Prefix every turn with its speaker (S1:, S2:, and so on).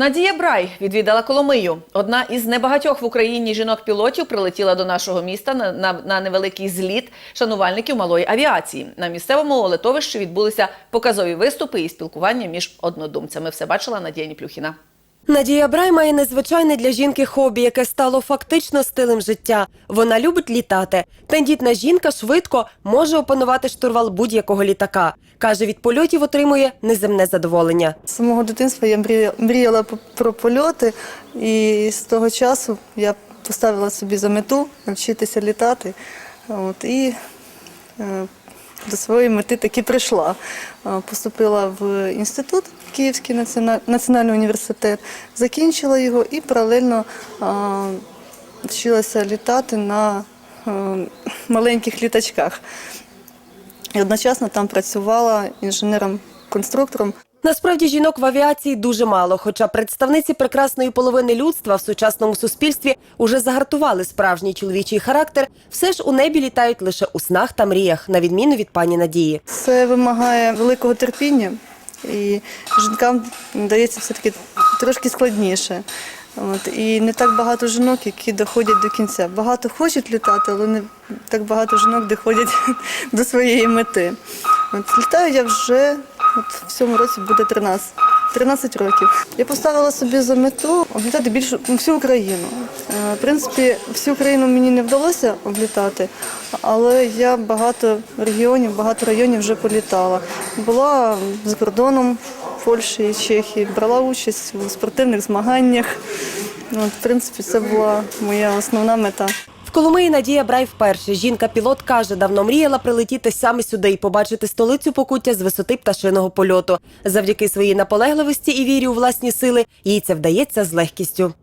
S1: Надія Брай відвідала Коломию. Одна із небагатьох в Україні жінок-пілотів прилетіла до нашого міста на, на, на невеликий зліт шанувальників малої авіації. На місцевому летовищі відбулися показові виступи і спілкування між однодумцями. Все бачила Надія Ніплюхіна.
S2: Надія Брай має незвичайне для жінки хобі, яке стало фактично стилем життя. Вона любить літати. Тендітна жінка швидко може опанувати штурвал будь-якого літака. Каже, від польотів отримує неземне задоволення.
S3: З самого дитинства я мріяла про польоти, і з того часу я поставила собі за мету навчитися літати. От, і е, до своєї мети таки прийшла. Е, Поступила в інститут Київський національний університет, закінчила його і паралельно е, вчилася літати на е, маленьких літачках. І одночасно там працювала інженером-конструктором.
S2: Насправді жінок в авіації дуже мало, хоча представниці прекрасної половини людства в сучасному суспільстві уже загартували справжній чоловічий характер. Все ж у небі літають лише у снах та мріях, на відміну від пані Надії.
S3: Це вимагає великого терпіння, і жінкам дається все-таки трошки складніше. От, і не так багато жінок, які доходять до кінця. Багато хочуть літати, але не так багато жінок доходять до своєї мети. От, літаю я вже от, в цьому році буде 13. 13 років. Я поставила собі за мету облітати більшу ну, всю Україну. Е, В принципі, всю Україну мені не вдалося облітати, але я багато регіонів, багато районів вже політала. Була за кордоном Польщі і Чехії, брала участь у спортивних змаганнях. От, в принципі, це була моя основна мета.
S2: В Коломиї Надія Брай вперше. Жінка-пілот каже, давно мріяла прилетіти саме сюди і побачити столицю Покуття з висоти пташиного польоту. Завдяки своїй наполегливості і вірі у власні сили їй це вдається з легкістю.